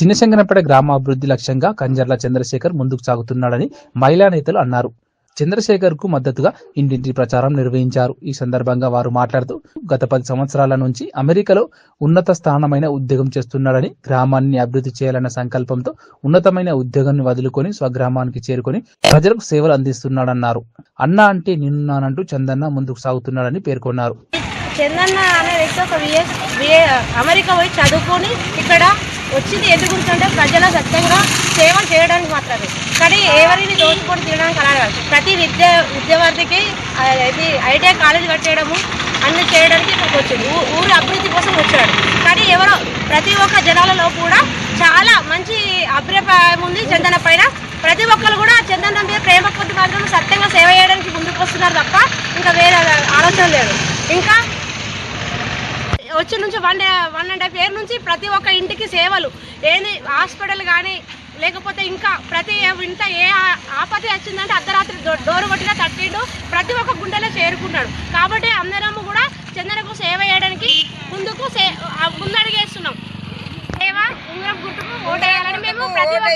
చిన్నశంగనపేట గ్రామాభివృద్ధి లక్ష్యంగా కంజర్ల చంద్రశేఖర్ ముందుకు సాగుతున్నాడని మహిళా నేతలు అన్నారు. చంద్రశేఖర్కు మద్దతుగా ఇంటింటి ప్రచారం నిర్వహించారు. ఈ సందర్భంగా వారు మాట్లాడుతూ గత పది సంవత్సరాల నుంచి అమెరికాలో ఉన్నత స్థానమైన ఉద్యోగం చేస్తున్నాడని గ్రామాన్ని అభివృద్ధి చేయాలన్న సంకల్పంతో ఉన్నతమైన ఉద్యోగాన్ని వదులుకొని స్వగ్రామానికి చేరుకొని ప్రజలకు సేవలు అందిస్తున్నాడన్నారు. అన్న అంటే నిన్నున్నానంటూ చందన్న ముందుకు సాగుతున్నాడని పేర్కొన్నారు. చందన్న అనే వ్యక్తి ఒక అమెరికా పోయి చదువుకొని ఇక్కడ వచ్చింది ఎందుకు కూర్చుంటే ప్రజల సత్యంగా సేవలు చేయడానికి మాత్రమే. కానీ ఎవరిని దోచుకొని తినడానికి అలా కాదు. ప్రతి విద్య విద్యార్థికి ఇది ఐటీఐ కాలేజ్ కట్టేయడము అన్ని చేయడానికి ఇక్కడికి వచ్చింది. ఊ- ఊరి అభివృద్ధి కోసం వచ్చాడు కానీ ఎవరో ప్రతి ఒక్క జనాలలో కూడా చాలా మంచి అభిప్రాయం ఉంది చందన పైన. ప్రతి ఒక్కరు కూడా చందన మీద ప్రేమ కొద్ది మాత్రం సత్యంగా సేవ చేయడానికి ముందుకు వస్తున్నారు తప్ప ఇంకా వేరే ఆలోచన లేదు. ఇంకా వచ్చి నుంచి one one and half year నుంచి ప్రతి ఒక్క ఇంటికి సేవలు. ఏది హాస్పిటల్ కానీ లేకపోతే ఇంకా ప్రతి ఇంట ఏ ఆపత్తి వచ్చిందంటే అర్ధరాత్రి డోర్ డోరు కొట్టినా తట్టిండు ప్రతి ఒక్క గుండెలో చేరుకున్నాడు. కాబట్టి అందరము కూడా చందనకు సేవ చేయడానికి ముందుకు ముందడుగేస్తున్నాం. సేవ ఉంగరం గుర్తుకు ఓటేయాలని మేము ప్రతి ఒక్క